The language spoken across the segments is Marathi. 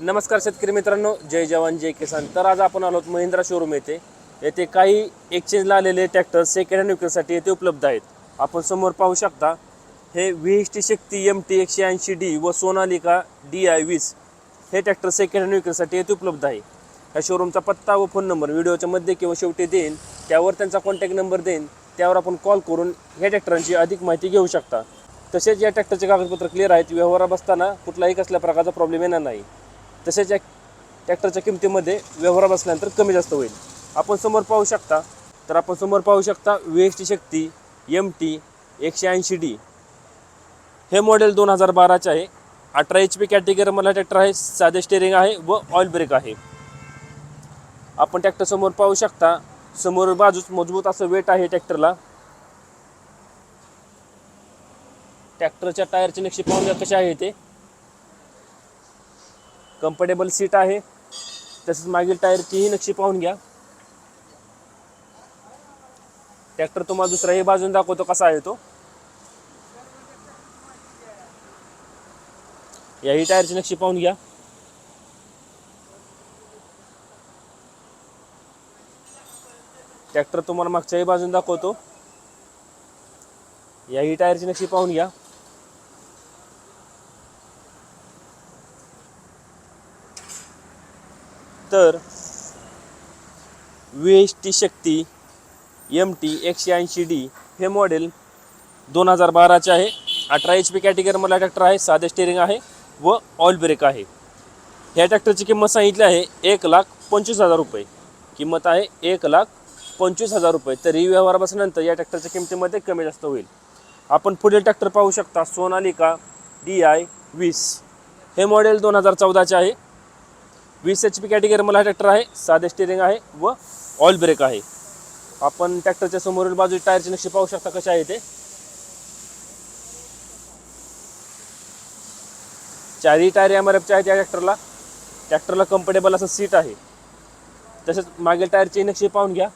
नमस्कार शेतकरी मित्रांनो जय जवान जय किसान. तर आज आपण आलो आहोत महिंद्रा शोरूम येथे. येथे काही एक्सचेंजला आलेले ट्रॅक्टर सेकंड हँड विक्रीसाठी येथे उपलब्ध आहेत. आपण समोर पाहू शकता हे V T Shakti M T एकशे ऐंशी डी व सोनालिका डी आय वीस हे ट्रॅक्टर सेकंड हँड विक्रीसाठी येथे उपलब्ध आहे. ह्या शोरूमचा पत्ता व फोन नंबर व्हिडिओच्या मध्ये किंवा शेवटी देईन त्यावर त्यांचा कॉन्टॅक्ट नंबर देईन त्यावर आपण कॉल करून ह्या ट्रॅक्टरांची अधिक माहिती घेऊ शकता. तसेच या ट्रॅक्टरचे कागदपत्र क्लिअर आहेत व्यवहारात बसताना कुठलाही कसल्या प्रकारचा प्रॉब्लेम येणार नाही. तसेच या ट्रॅक्टरच्या किमतीमध्ये व्यवहार बसल्यानंतर कमी जास्त होईल. आपण समोर पाहू शकता तर आपण समोर पाहू शकता V S T Shakti M T एकशे ऐंशी डी हे मॉडेल दोन हजार बाराचे आहे. अठरा एच पी कॅटेगरीमधला ट्रॅक्टर आहे साधे स्टेरिंग आहे व ऑइल ब्रेक आहे. आपण ट्रॅक्टर समोर पाहू शकता समोर बाजूस मजबूत असं वेट आहे ट्रॅक्टरला ट्रॅक्टरच्या टायरचे नक्षी पाहून कसे आहे ते. कम्फर्टेबल सीट आहे. तसेच मागील टायरचीही नक्षी पाहून घ्या. ट्रॅक्टर तुम्हाला दुसऱ्याही बाजून दाखवतो कसा आहे तो. याही टायरची नक्षी पाहून घ्या. ट्रॅक्टर तुम्हाला मागच्याही बाजून दाखवतो. याही टायरची नक्षी पाहून घ्या. तर V H T Shakti M T एकशे ऐंशी डी हे मॉडेल दोन हजार बाराचे आहे. अठरा एच पी कॅटेगरीमधला ट्रॅक्टर आहे. साधे स्टेरिंग आहे व ऑइल ब्रेक आहे. ह्या ट्रॅक्टरची किंमत सांगितली आहे एक लाख पंचवीस हजार रुपये. किंमत आहे एक लाख पंचवीस हजार रुपये. तरी व्यवहार बसल्यानंतर या ट्रॅक्टरच्या किमतीमध्ये कमी जास्त होईल. आपण पुढील ट्रॅक्टर पाहू शकता सोनालिका डी आय वीस. हे मॉडेल दोन हजार चौदाचे आहे. वीस एच पी कॅटेगरी मला ट्रॅक्टर आहे साधे स्टेरिंग आहे व ऑइल ब्रेक आहे. आपण ट्रॅक्टरच्या समोरील बाजू टायरची नक्षी पाहू शकता कसे आहे ते. चारही टायर एम आर एफचे आहेत या ट्रॅक्टरला ट्रॅक्टरला कम्फर्टेबल असं सीट आहे. तसेच मागील टायरची नक्षी पाहून घ्या.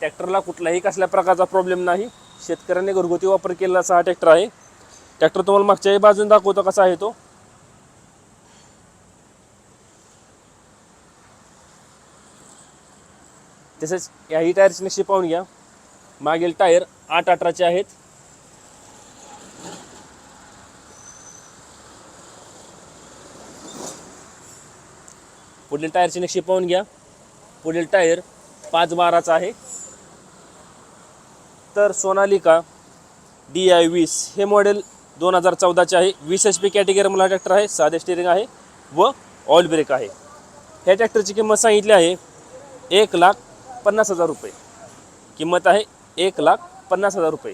ट्रॅक्टरला कुठलाही कसल्या प्रकारचा प्रॉब्लेम नाही. शेतकऱ्यांनी घरगुती वापर केलेला असा हा ट्रॅक्टर आहे. ट्रॅक्टर तुम्हाला मागच्याही बाजून दाखवतो कसा आहे तो. तसेच याही टायरची नक्षी पाहून घ्या. मागील टायर आठ अठराचे आहेत. पुढील टायरची नक्षी पाहून घ्या. पुढील टायर पाच बाराचा आहे. तर सोनालिका डी आय वीस हे मॉडेल दोन हजार चौदाचे आहे. वीस एच पी कॅटेगरी मला ट्रॅक्टर आहे साधे स्टेरिंग आहे व ऑइल ब्रेक आहे. ह्या ट्रॅक्टरची किंमत सांगितली आहे एक लाख पन्नास हजार रुपये. किंमत आहे एक लाख पन्नास हजार रुपये.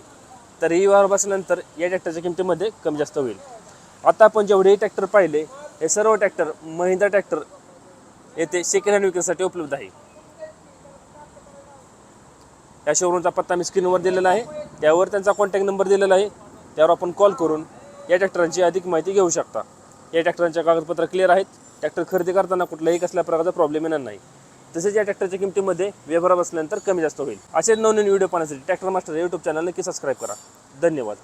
तर ही व्यवहार बसल्यानंतर या ट्रॅक्टरच्या किमतीमध्ये कमी जास्त होईल. आता आपण जेवढेही ट्रॅक्टर पाहिले हे सर्व ट्रॅक्टर महिंद्रा ट्रॅक्टर येथे सेकंड हँड विक्रीसाठी उपलब्ध आहे. या शोरूमचा पत्ता मी स्क्रीनवर दिलेला आहे. त्यावर त्यांचा कॉन्टॅक्ट नंबर दिलेला आहे. त्यावर आपण कॉल करून या ट्रॅक्टरांची अधिक माहिती घेऊ शकता. या ट्रॅक्टरांच्या कागदपत्र क्लिअर आहेत. ट्रॅक्टर खरेदी करताना कुठल्याही कसल्या प्रकारचा प्रॉब्लेम येणार नाही. तसेच या ट्रॅक्टरच्या किमतीमध्ये व्यवहार बसल्यानंतर कमी जास्त होईल. असेच नवनवीन व्हिडिओ पाहण्यासाठी ट्रॅक्टर मास्टर यूट्यूब चॅनल नक्की सबस्क्राईब करा. धन्यवाद.